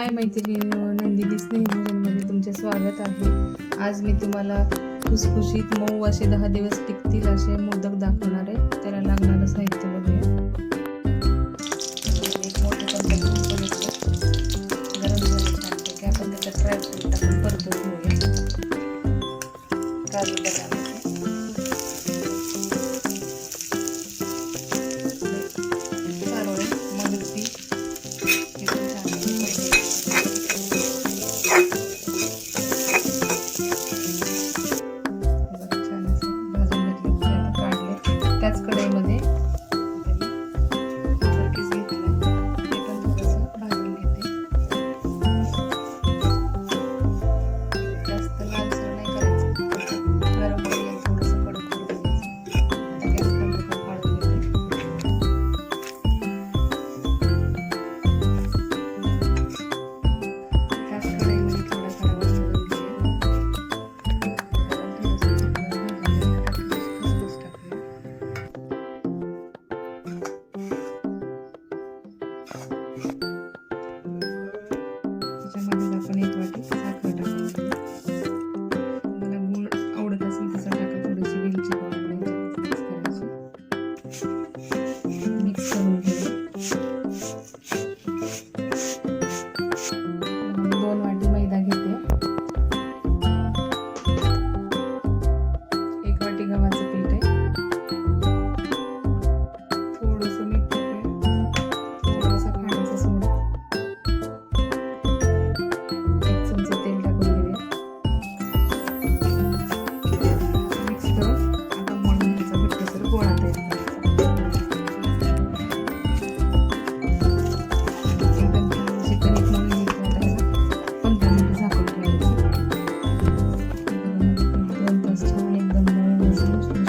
हाय मैत्रिणी नंदिनी स्नेहभोजनमध्ये तुमचे स्वागत आहे. आज मी तुम्हाला खुसखुशीत मऊ असे दहा दिवस टिकतील असे मोदक दाखवणार आहे. त्याला लागणारं साहित्य बघूया. गरम झालं छानपैकी आपण त्याचा ड्रायफ्रूट टाकून काजू बदाम.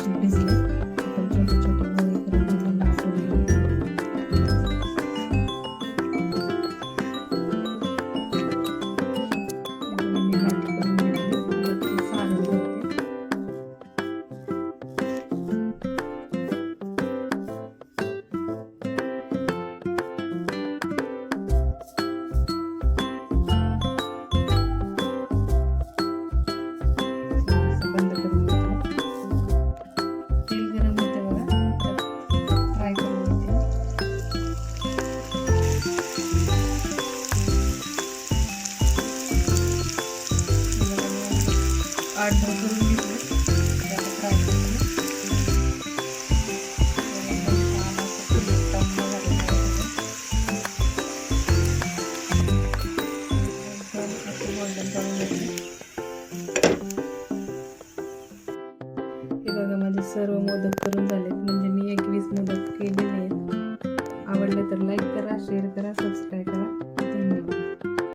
do. पाठव सर्व मोदक करून झालेत. म्हणजे मी एकवीस मोदक केलेले आहेत. आवडले तर लाईक करा शेअर करा सबस्क्राईब करा.